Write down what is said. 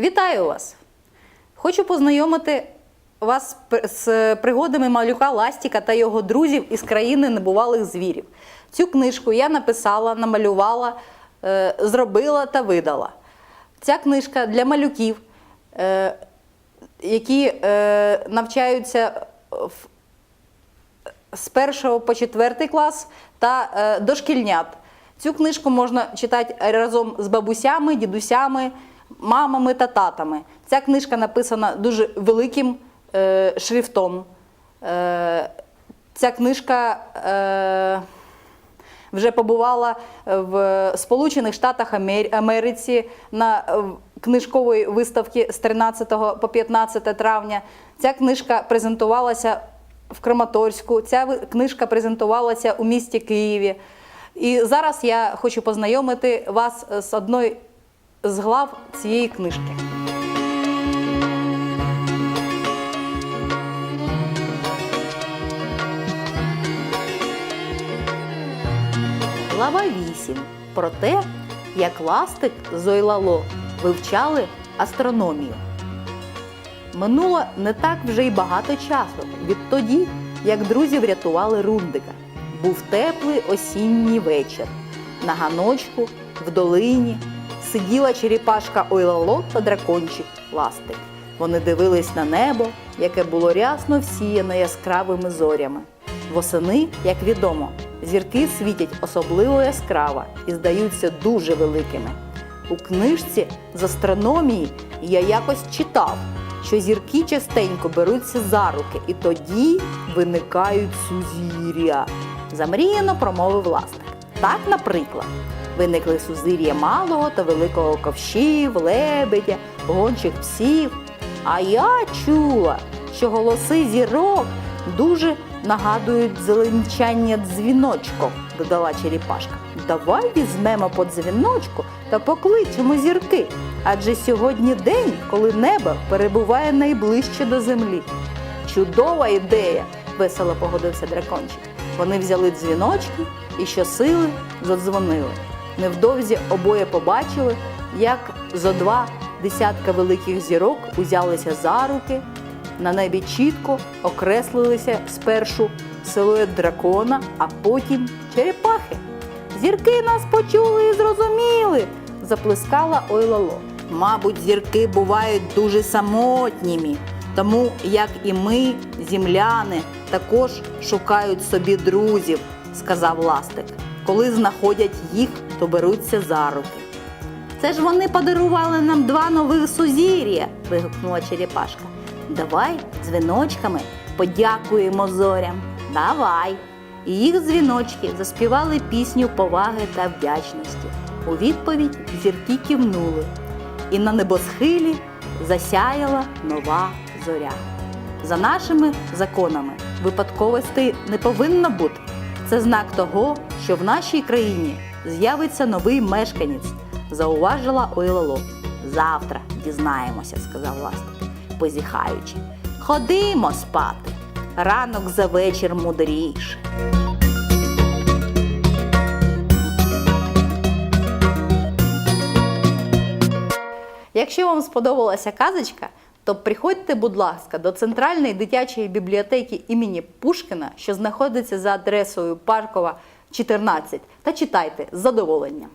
Вітаю вас! Хочу познайомити вас з пригодами малюка Ластіка та його друзів із країни небувалих звірів. Цю книжку я написала, намалювала, е, зробила та видала. Ця книжка для малюків, е, які е, навчаються з першого по четвертий клас та дошкільнят. Цю книжку можна читати разом з бабусями, дідусями, мамами та татами. Ця книжка написана дуже великим е, шрифтом. Е, ця книжка е, вже побувала в Сполучених Штатах Америці на е, книжковій виставці з 13 по 15 травня. Ця книжка презентувалася в Краматорську, ця книжка презентувалася у місті Києві. І зараз я хочу познайомити вас з одною з глав цієї книжки. Глава 8 про те, як Ластик з Ойлало вивчали астрономію. Минуло не так вже й багато часу відтоді, як друзі врятували Рундика. Був теплий осінній вечір. На ганочку, в долині, сиділа черепашка Ойлало та дракончик Ластик. Вони дивились на небо, яке було рясно всіяне яскравими зорями. Восени, як відомо, зірки світять особливо яскраво і здаються дуже великими. У книжці з астрономії я якось читав, що зірки частенько беруться за руки, і тоді виникають сузір'я. Замріяно промовив власник. Так, наприклад, виникли сузір'я малого та великого ковшів, лебедя, гончих псів. А я чула, що голоси зірок дуже нагадують зеленчання дзвіночком, додала черепашка. Давай візьмемо по дзвіночку та покличемо зірки. Адже сьогодні день, коли небо перебуває найближче до землі. Чудова ідея, весело погодився дракончик. Вони взяли дзвіночки і щосили задзвонили. Невдовзі обоє побачили, як зо два десятка великих зірок узялися за руки. На небі чітко окреслилися спершу силует дракона, а потім черепахи. Зірки нас почули і зрозуміли, заплескала Ойлало. Мабуть, зірки бувають дуже самотніми, тому як і ми, земляни, також шукають собі друзів, сказав Ластик. Коли знаходять їх, то беруться за руки. Це ж вони подарували нам два нових сузір'я, вигукнула черепашка. Давай дзвіночками подякуємо зорям. Давай. І їх дзвіночки заспівали пісню поваги та вдячності. У відповідь зірки кивнули, і на небосхилі засяяла нова зоря. За нашими законами випадковостей не повинно бути. Це знак того, що в нашій країні з'явиться новий мешканець, зауважила Ойлало. Завтра дізнаємося, сказав Ластик, позіхаючи. Ходімо спати. Ранок за вечір мудріше. Якщо вам сподобалася казочка, то приходьте, будь ласка, до центральної дитячої бібліотеки імені Пушкіна, що знаходиться за адресою Паркова 14, та читайте з задоволенням.